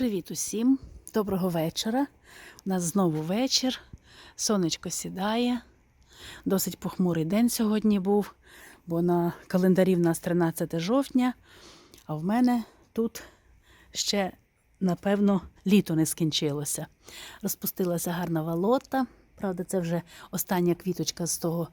Привіт усім! Доброго вечора. У нас знову вечір. Сонечко сідає. Досить похмурий день сьогодні був, бо на календарі в нас 13 жовтня, а в мене тут ще, напевно, літо не скінчилося. Розпустилася гарна валота. Правда, це вже остання квіточка з того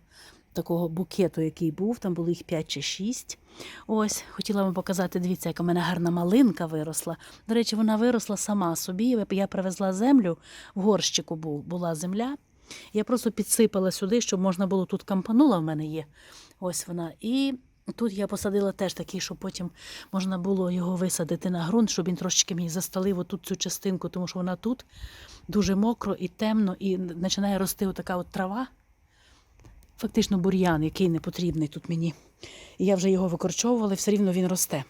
такого букету, який був. Там було їх 5 чи 6. Ось, хотіла вам показати, дивіться, яка в мене гарна малинка виросла. До речі, вона виросла сама собі. Я привезла землю, в горщику була земля. Я просто підсипала сюди, щоб можна було тут кампанула в мене є. Ось вона. І тут я посадила теж такий, щоб потім можна було його висадити на ґрунт, щоб він трошечки мені засталив отут цю частинку, тому що вона тут дуже мокро і темно, і починає рости отака от трава. Фактично бур'ян, який не потрібний тут мені. І я вже його викорчовувала, і все рівно він росте.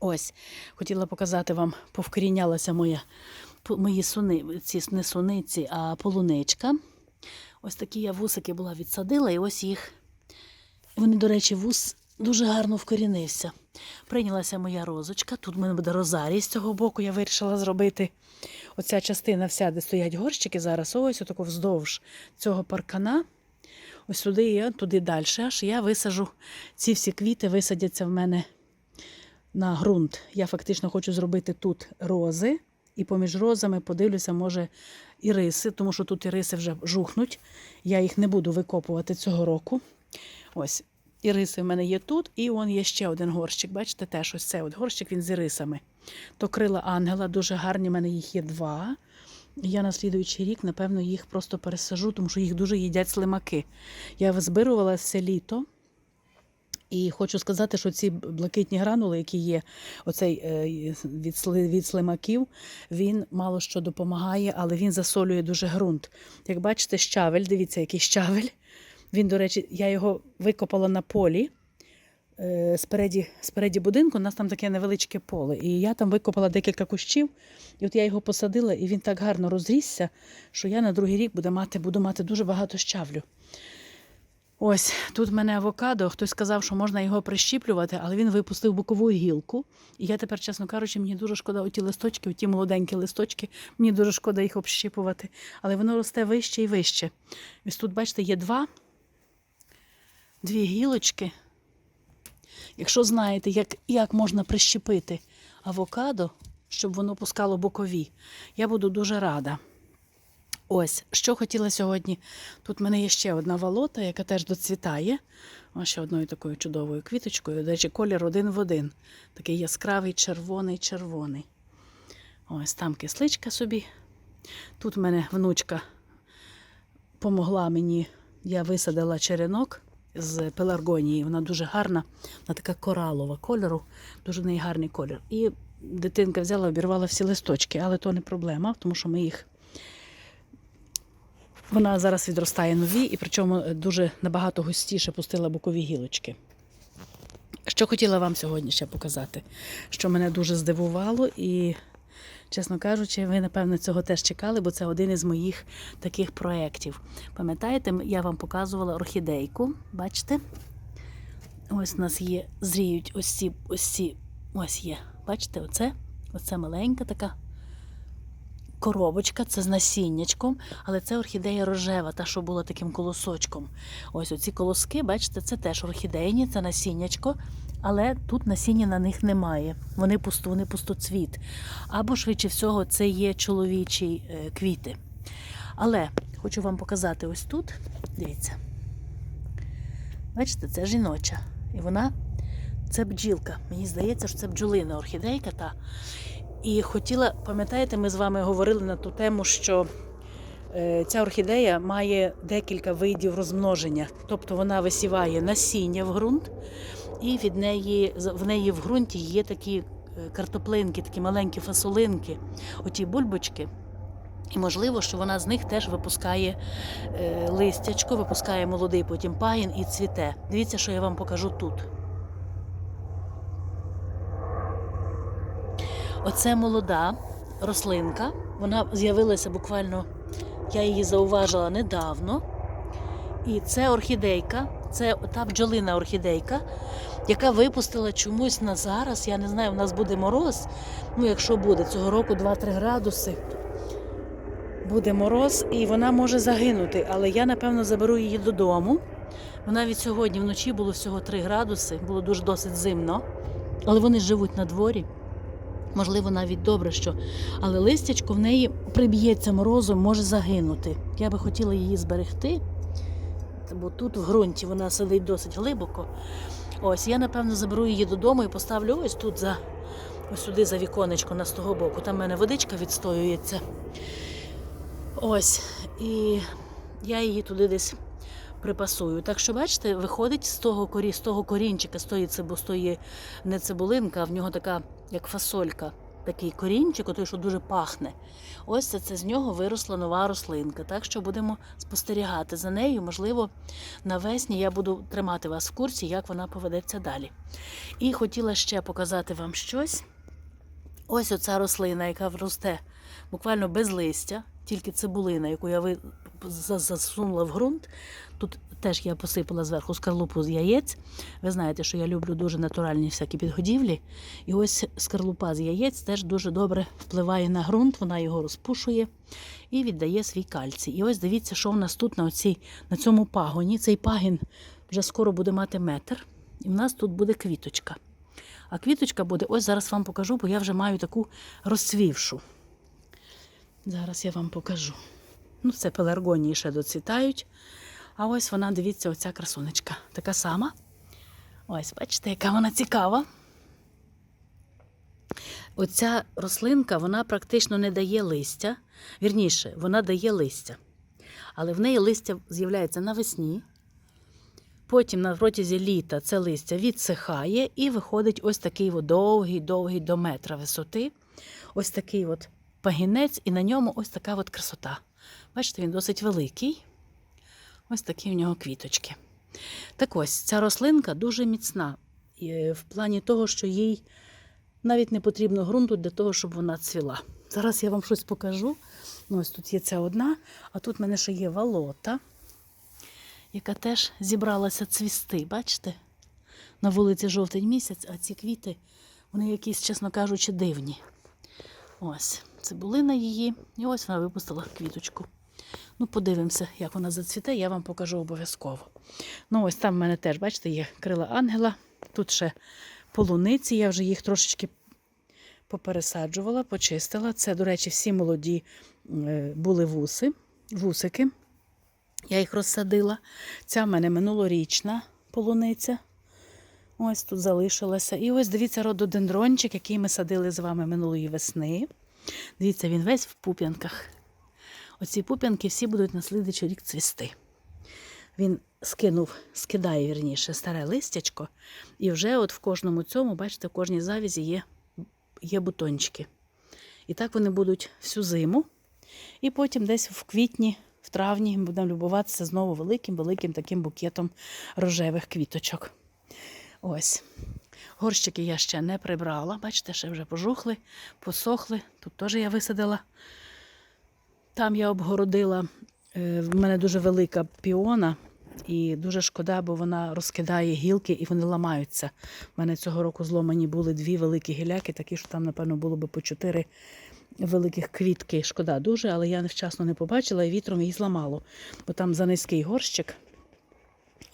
Ось, хотіла показати вам, повкорінялася моя, мої суни, ці не суниці, а полуничка. Ось такі я вусики була відсадила, і ось їх. Вони, до речі, вус дуже гарно вкорінився. Прийнялася моя розочка. Тут в мене буде розарій з цього боку. Я вирішила зробити оця частина, вся, де стоять горщики зараз, ось отако вздовж цього паркана. Ось сюди і туди далі. Аж я висажу ці всі квіти, висадяться в мене на ґрунт. Я фактично хочу зробити тут рози, і поміж розами подивлюся, може, іриси, тому що тут іриси вже жухнуть. Я їх не буду викопувати цього року. Ось. Іриси в мене є тут, і он є ще один горщик. Бачите, теж ось цей от горщик він з ірисами. То крила ангела дуже гарні, в мене їх є два. Я на слідуючий рік, напевно, їх просто пересажу, тому що їх дуже їдять слимаки. Я збирувала все літо. І хочу сказати, що ці блакитні гранули, які є, оцей е, від, від слимаків, він мало що допомагає, але він засолює дуже ґрунт. Як бачите, щавель, дивіться, який щавель. Він, до речі, я його викопала на полі. Е, Спереді, спереді будинку у нас там таке невеличке поле. І я там викопала декілька кущів, і от я його посадила, і він так гарно розрісся, що я на другий рік буду мати, буду мати дуже багато щавлю. Ось тут в мене авокадо. Хтось сказав, що можна його прищіплювати, але він випустив бокову гілку. І я тепер, чесно кажучи, мені дуже шкода оті листочки, оті молоденькі листочки. Мені дуже шкода їх общіпувати. Але воно росте вище і вище. Ось тут, бачите, є два, дві гілочки. Якщо знаєте, як, як можна прищепити авокадо, щоб воно пускало бокові, я буду дуже рада. Ось, що хотіла сьогодні. Тут в мене є ще одна валота, яка теж доцвітає. Ось ще одною такою чудовою квіточкою. До речі, колір один в один. Такий яскравий червоний-червоний. Ось там кисличка собі. Тут в мене внучка помогла мені. Я висадила черенок з пеларгонії. Вона дуже гарна, вона така коралова кольору, дуже в неї гарний колір. І дитинка взяла, обірвала всі листочки, але то не проблема, тому що ми їх вона зараз відростає нові, і причому дуже набагато густіше пустила бокові гілочки. Що хотіла вам сьогодні ще показати, що мене дуже здивувало, і, чесно кажучи, ви, напевно, цього теж чекали, бо це один із моїх таких проєктів. Пам'ятаєте, я вам показувала орхідейку, бачите? Ось у нас є, зріють ось ці, ось ці, ось є. Бачите, оце? Оце маленька така коробочка, це з насіннячком, але це орхідея рожева, та, що була таким колосочком. Ось оці колоски, бачите, це теж орхідейні, це насіннячко, але тут насіння на них немає. Вони пусто, вони пустоцвіт. Або, швидше всього, це є чоловічі е, квіти. Але хочу вам показати ось тут. Дивіться. Бачите, це жіноча. І вона це бджілка. Мені здається, що це бджолина орхідейка. Та. І хотіла, пам'ятаєте, ми з вами говорили на ту тему, що е, ця орхідея має декілька видів розмноження. Тобто вона висіває насіння в ґрунт, і від неї, в неї в ґрунті є такі е, картоплинки, такі маленькі фасолинки, оті бульбочки. І можливо, що вона з них теж випускає е, листячко, випускає молодий потім пагін і цвіте. Дивіться, що я вам покажу тут. Оце молода рослинка. Вона з'явилася буквально, я її зауважила недавно. І це орхідейка, Це та бджолина орхідейка, яка випустила чомусь на зараз. Я не знаю, у нас буде мороз. Ну, якщо буде цього року 2-3 градуси. Буде мороз, і вона може загинути, але я, напевно, заберу її додому. Вона від сьогодні вночі було всього 3 градуси, було дуже досить зимно. Але вони живуть на дворі. Можливо, навіть добре, що. Але листячко в неї приб'ється морозом, може загинути. Я би хотіла її зберегти, бо тут в ґрунті вона сидить досить глибоко. Ось, я, напевно, заберу її додому і поставлю ось тут за ось сюди за віконечко на з того боку. Там в мене водичка відстоюється. Ось. І я її туди десь припасую. Так що, бачите, виходить з того корі, з того корінчика, з тої цибу, з тої не цибулинка, а в нього така, як фасолька, такий корінчик, той, що дуже пахне. Ось це, це з нього виросла нова рослинка. Так що будемо спостерігати за нею. Можливо, навесні я буду тримати вас в курсі, як вона поведеться далі. І хотіла ще показати вам щось. Ось оця рослина, яка росте буквально без листя, тільки цибулина, яку я засунула в ґрунт. Тут теж я посипала зверху скарлупу з яєць. Ви знаєте, що я люблю дуже натуральні всякі підгодівлі. І ось скарлупа з яєць теж дуже добре впливає на ґрунт, вона його розпушує і віддає свій кальцій. І ось дивіться, що в нас тут на, оцій, на цьому пагоні. Цей пагін вже скоро буде мати метр, і в нас тут буде квіточка. А квіточка буде, ось зараз вам покажу, бо я вже маю таку розцвівшу. Зараз я вам покажу. Ну, це пеларгонії ще доцвітають. А ось вона, дивіться, оця красунечка. Така сама. Ось, бачите, яка вона цікава. Оця рослинка, вона практично не дає листя. Вірніше, вона дає листя. Але в неї листя з'являється навесні. Потім на протязі літа це листя відсихає і виходить ось такий от довгий, довгий до метра висоти. Ось такий от пагінець, і на ньому ось така от красота. Бачите, він досить великий. Ось такі в нього квіточки. Так ось, ця рослинка дуже міцна е, в плані того, що їй навіть не потрібно ґрунту для того, щоб вона цвіла. Зараз я вам щось покажу. Ну, ось тут є ця одна, а тут в мене ще є валота, яка теж зібралася цвісти. Бачите? На вулиці жовтень місяць, а ці квіти, вони якісь, чесно кажучи, дивні. Ось, цибулина її, і ось вона випустила квіточку. Ну, подивимося, як вона зацвіте, я вам покажу обов'язково. Ну, ось там в мене теж, бачите, є крила ангела. Тут ще полуниці, я вже їх трошечки попересаджувала, почистила. Це, до речі, всі молоді е, були вуси, вусики. Я їх розсадила. Ця в мене минулорічна полуниця. Ось тут залишилася. І ось дивіться рододендрончик, який ми садили з вами минулої весни. Дивіться, він весь в пуп'янках. Оці пуп'янки всі будуть на слідчий рік цвісти. Він скинув, скидає вірніше, старе листячко, і вже от в кожному цьому, бачите, в кожній завізі є, є бутончики. І так вони будуть всю зиму. І потім десь в квітні, в травні ми будемо любуватися знову великим-великим таким букетом рожевих квіточок. Ось. Горщики я ще не прибрала. Бачите, ще вже пожухли, посохли. Тут теж я висадила. Там я обгородила. е, В мене дуже велика піона, і дуже шкода, бо вона розкидає гілки і вони ламаються. У мене цього року зломані були дві великі гіляки, такі, що там, напевно, було би по чотири великих квітки. Шкода дуже, але я невчасно не побачила і вітром її зламало. Бо там за низький горщик.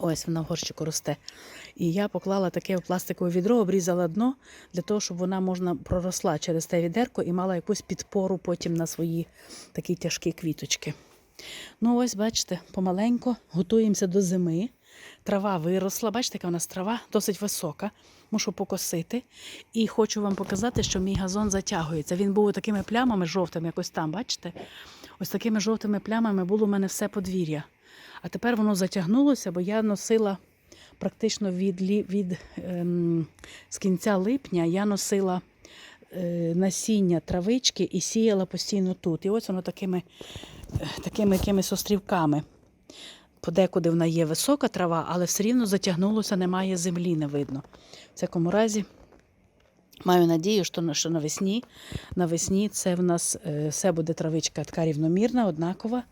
Ось вона в горщику росте. І я поклала таке пластикове відро, обрізала дно для того, щоб вона можна проросла через те відерко і мала якусь підпору потім на свої такі тяжкі квіточки. Ну, ось, бачите, помаленько готуємося до зими. Трава виросла, бачите, яка у нас трава досить висока. Мушу покосити. І хочу вам показати, що мій газон затягується. Він був такими плямами жовтими, якось там, бачите? Ось такими жовтими плямами було у мене все подвір'я. А тепер воно затягнулося, бо я носила практично від, від ем, з кінця липня я носила е, насіння травички і сіяла постійно тут. І ось воно такими, е, такими якимись острівками. Подекуди вона є висока трава, але все рівно затягнулося, немає землі, не видно. В всякому разі, маю надію, що, що навесні, навесні це в нас е, все буде травичка така рівномірна, однакова.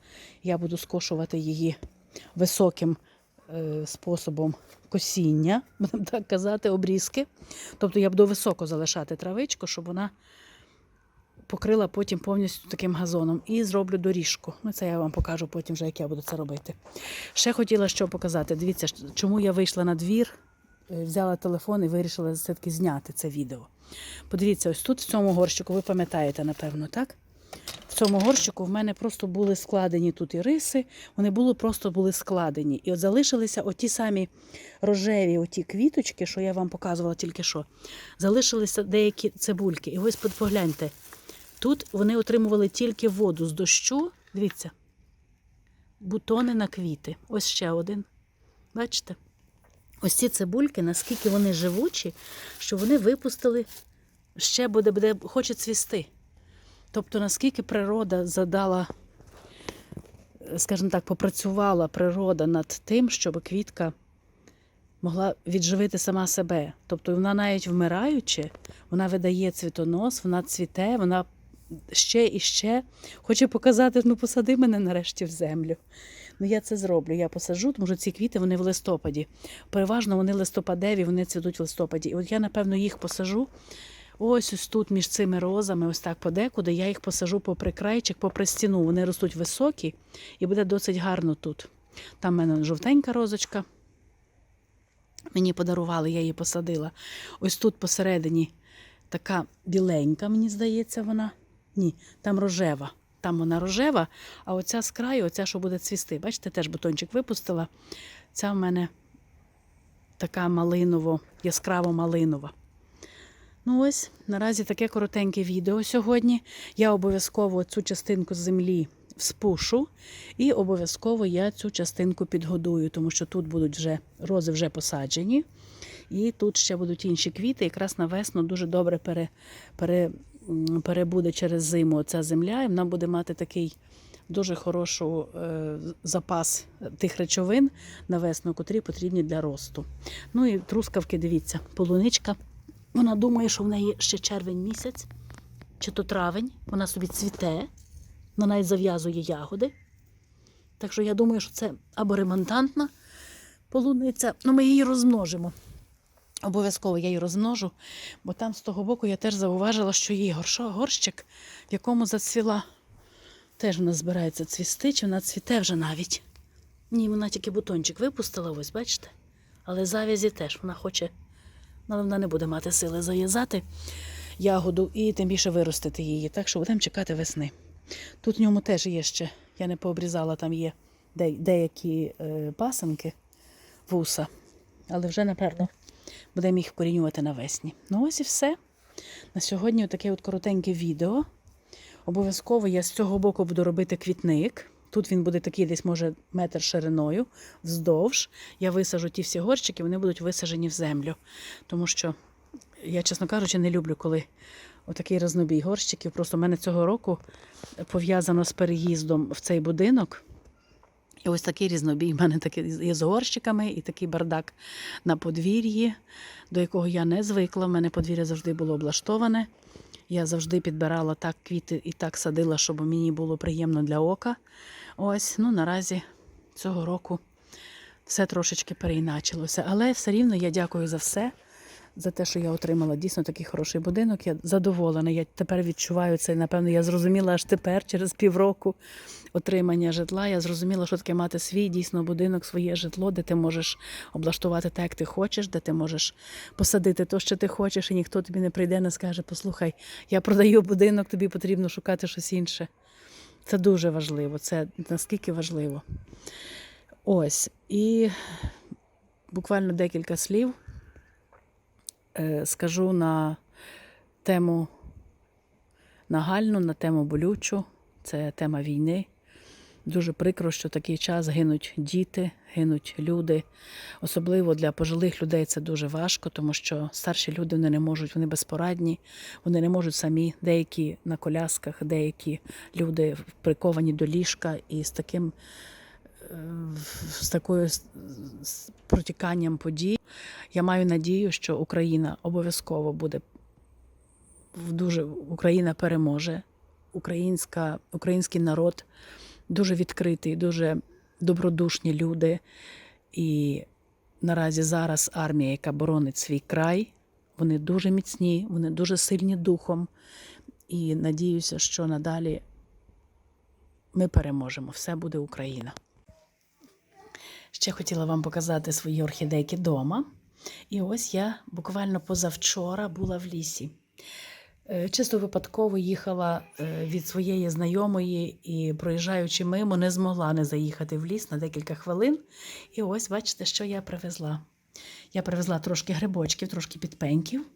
Я буду скошувати її високим е, способом косіння, будемо так казати, обрізки. Тобто я буду високо залишати травичку, щоб вона покрила потім повністю таким газоном. І зроблю доріжку. Ну, це я вам покажу потім, вже, як я буду це робити. Ще хотіла що показати. Дивіться, чому я вийшла на двір, взяла телефон і вирішила все-таки зняти це відео. Подивіться, ось тут в цьому горщику, ви пам'ятаєте, напевно, так? В цьому горщику в мене просто були складені тут і риси, вони були просто були складені. І от залишилися оті самі рожеві оті квіточки, що я вам показувала тільки що. Залишилися деякі цибульки. І ось погляньте, тут вони отримували тільки воду з дощу. Дивіться, бутони на квіти. Ось ще один. Бачите? Ось ці цибульки, наскільки вони живучі, що вони випустили, ще буде, буде хоче цвісти. Тобто, наскільки природа задала, скажімо так, попрацювала природа над тим, щоб квітка могла відживити сама себе. Тобто вона навіть вмираючи, вона видає цвітонос, вона цвіте, вона ще і ще хоче показати, ну посади мене нарешті в землю. Ну я це зроблю. Я посаджу, тому що ці квіти вони в листопаді. Переважно вони листопадеві, вони цвітуть в листопаді. І от я, напевно, їх посажу. Ось ось тут між цими розами, ось так подекуди, я їх посажу попри крайчик, попри стіну. Вони ростуть високі і буде досить гарно тут. Там в мене жовтенька розочка. Мені подарували, я її посадила. Ось тут посередині така біленька, мені здається, вона. Ні, там рожева. Там вона рожева, а оця з краю, оця, що буде цвісти. Бачите, теж бутончик випустила. Ця в мене така малиново, яскраво малинова. Ну ось, наразі таке коротеньке відео сьогодні. Я обов'язково цю частинку землі вспушу, і обов'язково я цю частинку підгодую, тому що тут будуть вже рози вже посаджені, і тут ще будуть інші квіти. Якраз на весну дуже добре пере, пере, перебуде через зиму ця земля, і вона буде мати такий. Дуже хороший е, запас тих речовин на весну, котрі потрібні для росту. Ну і трускавки, дивіться, полуничка. Вона думає, що в неї ще червень місяць, чи то травень, вона собі цвіте, вона навіть зав'язує ягоди. Так що я думаю, що це або ремонтантна полуниця, ну ми її розмножимо. Обов'язково я її розмножу, бо там з того боку я теж зауважила, що є горщик, в якому зацвіла. Теж вона збирається цвісти, чи вона цвіте вже навіть. Ні, вона тільки бутончик випустила, ось бачите? Але завязі теж вона хоче але вона не буде мати сили зав'язати ягоду і тим більше виростити її. Так що будемо чекати весни. Тут в ньому теж є ще, я не пообрізала, там є деякі е, пасанки вуса, але вже, напевно, будемо їх вкорінювати навесні. Ну ось і все. На сьогодні таке от коротеньке відео. Обов'язково я з цього боку буду робити квітник. Тут він буде такий десь, може, метр шириною, вздовж. Я висажу ті всі горщики, вони будуть висажені в землю. Тому що я, чесно кажучи, не люблю, коли отакий рознобій горщиків. Просто в мене цього року пов'язано з переїздом в цей будинок. І ось такий різнобій. У мене такий з горщиками і такий бардак на подвір'ї, до якого я не звикла. У мене подвір'я завжди було облаштоване. Я завжди підбирала так квіти і так садила, щоб мені було приємно для ока. Ось, ну наразі цього року все трошечки переіначилося. Але все рівно я дякую за все, за те, що я отримала дійсно такий хороший будинок. Я задоволена. Я тепер відчуваю це. Напевно, я зрозуміла аж тепер, через півроку отримання житла. Я зрозуміла, що таке мати свій дійсно будинок, своє житло, де ти можеш облаштувати так, як ти хочеш, де ти можеш посадити те, що ти хочеш, і ніхто тобі не прийде, не скаже: Послухай, я продаю будинок, тобі потрібно шукати щось інше. Це дуже важливо, це наскільки важливо. Ось. І буквально декілька слів скажу на тему нагальну, на тему болючу. Це тема війни. Дуже прикро, що в такий час гинуть діти, гинуть люди. Особливо для пожилих людей це дуже важко, тому що старші люди вони не можуть, вони безпорадні, вони не можуть самі. Деякі на колясках, деякі люди приковані до ліжка і з таким е, з такою з протіканням подій. Я маю надію, що Україна обов'язково буде дуже Україна переможе. Українська, український народ дуже відкритий, дуже добродушні люди. І наразі зараз армія, яка боронить свій край, вони дуже міцні, вони дуже сильні духом. І надіюся, що надалі ми переможемо. Все буде Україна. Ще хотіла вам показати свої орхідейки вдома. І ось я буквально позавчора була в лісі. Е, Чисто випадково їхала е, від своєї знайомої і, проїжджаючи мимо, не змогла не заїхати в ліс на декілька хвилин. І ось бачите, що я привезла. Я привезла трошки грибочків, трошки підпеньків.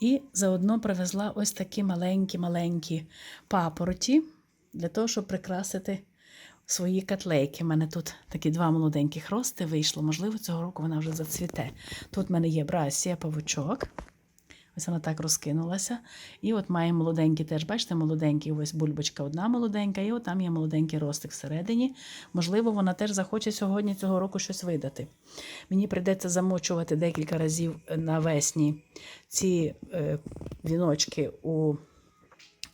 І заодно привезла ось такі маленькі-маленькі папороті для того, щоб прикрасити свої котлейки. У мене тут такі два молоденьких рости вийшло. Можливо, цього року вона вже зацвіте. Тут в мене є брасія, павучок. Ось вона так розкинулася. І от має молоденький теж, бачите, молоденький, ось бульбочка одна молоденька, і от там є молоденький ростик всередині. Можливо, вона теж захоче сьогодні цього року щось видати. Мені прийдеться замочувати декілька разів навесні ці е, віночки у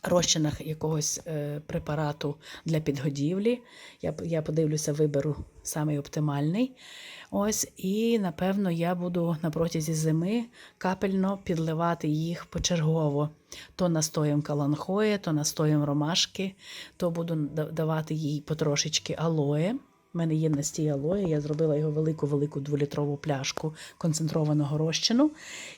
розчинах якогось е, препарату для підгодівлі. Я, я подивлюся, виберу самий оптимальний. Ось, і напевно я буду на протязі зими капельно підливати їх почергово. То настоєм каланхоє, то настоєм ромашки, то буду давати їй потрошечки алоє. У мене є настій алоє, я зробила його велику-велику дволітрову пляшку концентрованого розчину.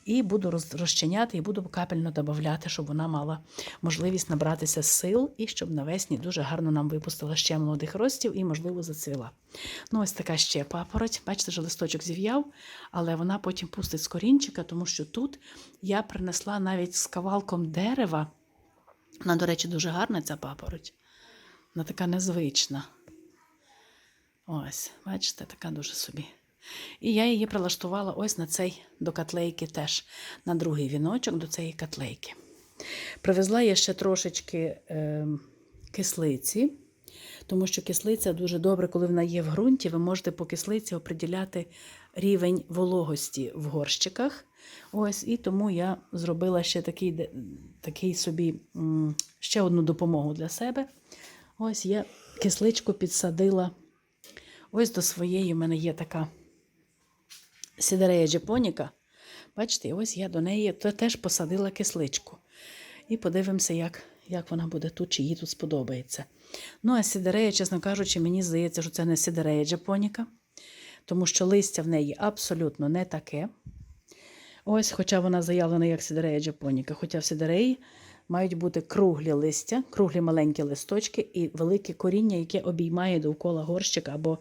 І буду розчиняти і буду капельно додавати, щоб вона мала можливість набратися сил і щоб навесні дуже гарно нам випустила ще молодих ростів і, можливо, зацвіла. Ну, ось така ще папороть. Бачите, що листочок зів'яв, але вона потім пустить з корінчика, тому що тут я принесла навіть з кавалком дерева. Вона, до речі, дуже гарна ця папороть. Вона така незвична. Ось, бачите, така дуже собі. І я її прилаштувала ось на цей до котлейки теж, на другий віночок до цієї котлейки. Привезла я ще трошечки е, кислиці, тому що кислиця дуже добре, коли вона є в ґрунті, ви можете по кислиці оприділяти рівень вологості в горщиках. Ось, і тому я зробила ще такий, такий собі ще одну допомогу для себе. Ось я кисличку підсадила. Ось до своєї в мене є така сідерея джепоніка. Бачите, ось я до неї теж посадила кисличку. І подивимося, як, як вона буде тут, чи їй тут сподобається. Ну, а сідерея, чесно кажучи, мені здається, що це не сідерея джепоніка, тому що листя в неї абсолютно не таке. Ось, хоча вона заявлена як сідерея джапоніка, хоча в сідереї мають бути круглі листя, круглі маленькі листочки і велике коріння, яке обіймає довкола горщика або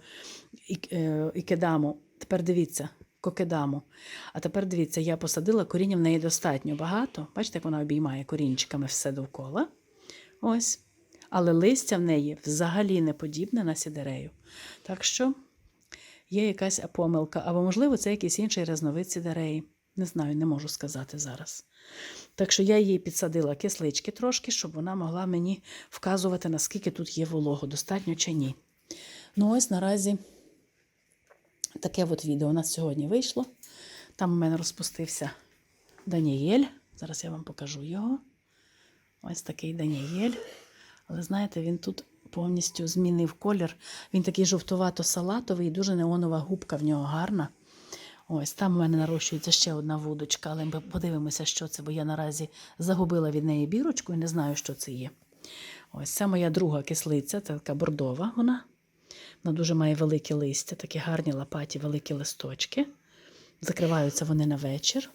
е, ікедаму. Тепер дивіться, кокедаму. А тепер дивіться, я посадила, коріння в неї достатньо багато. Бачите, як вона обіймає корінчиками все довкола. Ось. Але листя в неї взагалі не подібне на сідерею. Так що є якась помилка, або, можливо, це якийсь інший різновид сідереї. Не знаю, не можу сказати зараз. Так що я їй підсадила кислички трошки, щоб вона могла мені вказувати, наскільки тут є волого, достатньо чи ні. Ну, ось наразі таке от відео у нас сьогодні вийшло. Там у мене розпустився Даніель. Зараз я вам покажу його. Ось такий Даніель. Але знаєте, він тут повністю змінив колір. Він такий жовтувато-салатовий, дуже неонова губка в нього гарна. Ось там у мене нарощується ще одна вудочка, але ми подивимося, що це, бо я наразі загубила від неї бірочку і не знаю, що це є. Ось це моя друга кислиця, це така бордова вона. Вона дуже має велике листя, такі гарні лопаті, великі листочки. Закриваються вони на вечір.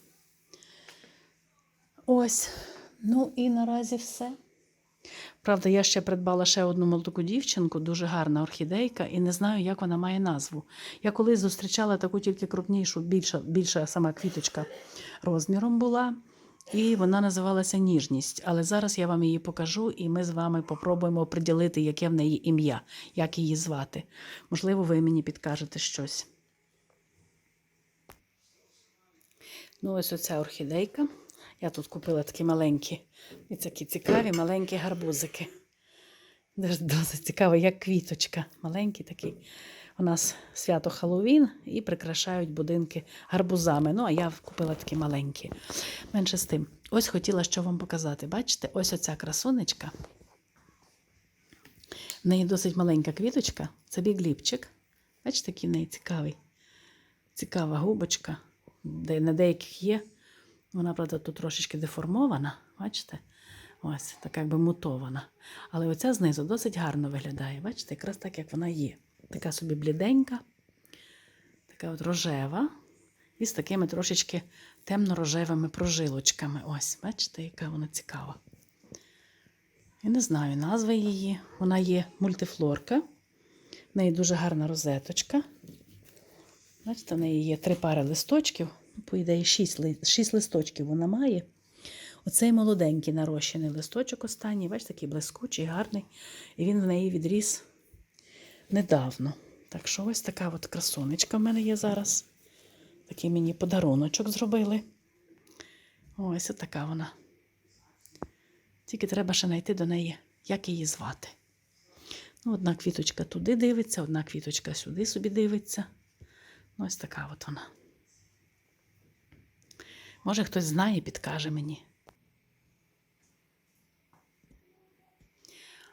Ось. Ну і наразі все. Правда, я ще придбала ще одну молоду дівчинку, дуже гарна орхідейка, і не знаю, як вона має назву. Я колись зустрічала таку тільки крупнішу, більша, більша сама квіточка розміром була, і вона називалася Ніжність. Але зараз я вам її покажу, і ми з вами попробуємо оприділити, яке в неї ім'я, як її звати. Можливо, ви мені підкажете щось. Ну, ось оця орхідейка. Я тут купила такі маленькі, і такі цікаві маленькі гарбузики. Досить цікаво, як квіточка. Маленькі такі. У нас свято Хеллоуін і прикрашають будинки гарбузами. Ну, а я купила такі маленькі. Менше з тим. Ось хотіла що вам показати. Бачите, ось оця красунечка. В неї досить маленька квіточка. Це бігліпчик. Бачите, який в неї цікавий. Цікава губочка, де на деяких є. Вона, правда, тут трошечки деформована, бачите? Ось, така якби мутована. Але оця знизу досить гарно виглядає. Бачите, якраз так, як вона є. Така собі бліденька, така от рожева, і з такими трошечки темно-рожевими прожилочками. Ось, бачите, яка вона цікава. Я не знаю назви її. Вона є мультифлорка. В неї дуже гарна розеточка. Бачите, в неї є три пари листочків. По ідеї, шість, ли- шість листочків вона має. Оцей молоденький нарощений листочок останній, бачите, такий блискучий, гарний. І він в неї відріс недавно. Так що ось така от красунечка в мене є зараз. Такий мені подаруночок зробили. Ось така вона. Тільки треба ще знайти до неї, як її звати. Ну, одна квіточка туди дивиться, одна квіточка сюди собі дивиться. Ну, ось така от вона. Може, хтось знає, підкаже мені.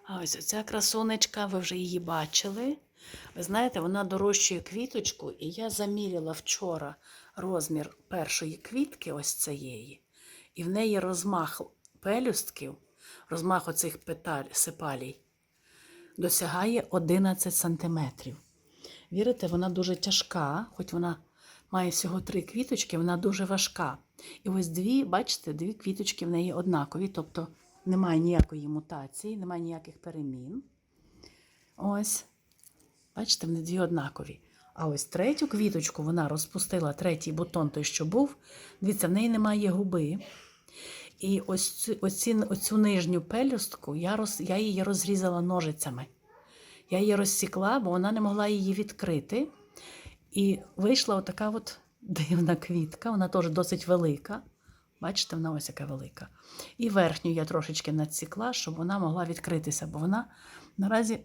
А ось оця красунечка, ви вже її бачили. Ви знаєте, вона дорощує квіточку, і я заміряла вчора розмір першої квітки, ось цієї, і в неї розмах пелюстків, розмах оцих петаль, сепалій, досягає 11 сантиметрів. Вірите, вона дуже тяжка, хоч вона має всього три квіточки, вона дуже важка. І ось дві, бачите, дві квіточки в неї однакові, тобто немає ніякої мутації, немає ніяких перемін. Ось, бачите, вони дві однакові. А ось третю квіточку вона розпустила, третій бутон, той, що був. Дивіться, в неї немає губи. І ось цю, оці, оцю нижню пелюстку я, роз, я її розрізала ножицями. Я її розсікла, бо вона не могла її відкрити. І вийшла отака от дивна квітка, вона теж досить велика. Бачите, вона ось яка велика. І верхню я трошечки надсікла, щоб вона могла відкритися, бо вона наразі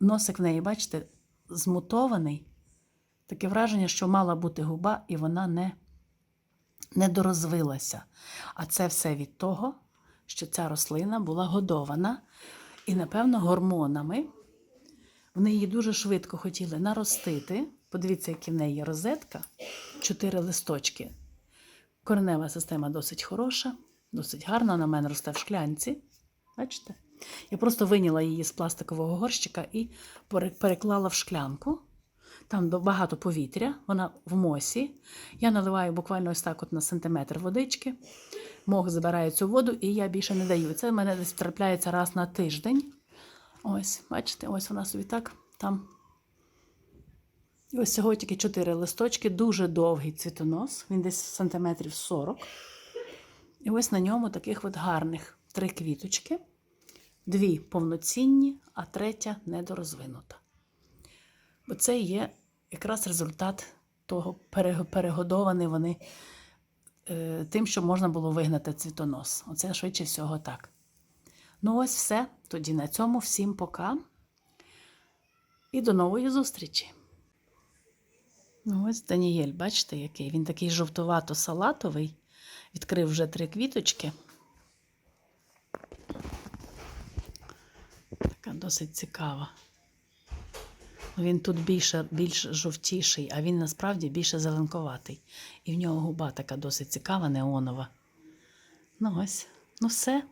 носик в неї, бачите, змутований. Таке враження, що мала бути губа, і вона не, не дорозвилася. А це все від того, що ця рослина була годована і, напевно, гормонами. Вони її дуже швидко хотіли наростити. Подивіться, які в неї розетка, чотири листочки. Коренева система досить хороша, досить гарна. В мене росте в шклянці. Бачите? Я просто виняла її з пластикового горщика і переклала в шклянку. Там багато повітря, вона в мосі. Я наливаю буквально ось так от на сантиметр водички. Мох забирає цю воду, і я більше не даю. Це в мене десь трапляється раз на тиждень. Ось, бачите, ось вона собі так там. І ось цього тільки 4 листочки, дуже довгий цвітонос, він десь сантиметрів 40. І ось на ньому таких от гарних три квіточки. Дві повноцінні, а третя недорозвинута. Бо це є якраз результат того, перегодовані вони е, тим, що можна було вигнати цвітонос. Оце швидше всього так. Ну, ось все. Тоді на цьому всім пока. І до нової зустрічі. Ну, ось Даніель, бачите, який? Він такий жовтувато-салатовий. Відкрив вже три квіточки. Така досить цікава. Він тут більше, більш жовтіший, а він насправді більше зеленковатий. І в нього губа така досить цікава, неонова. Ну ось, ну все.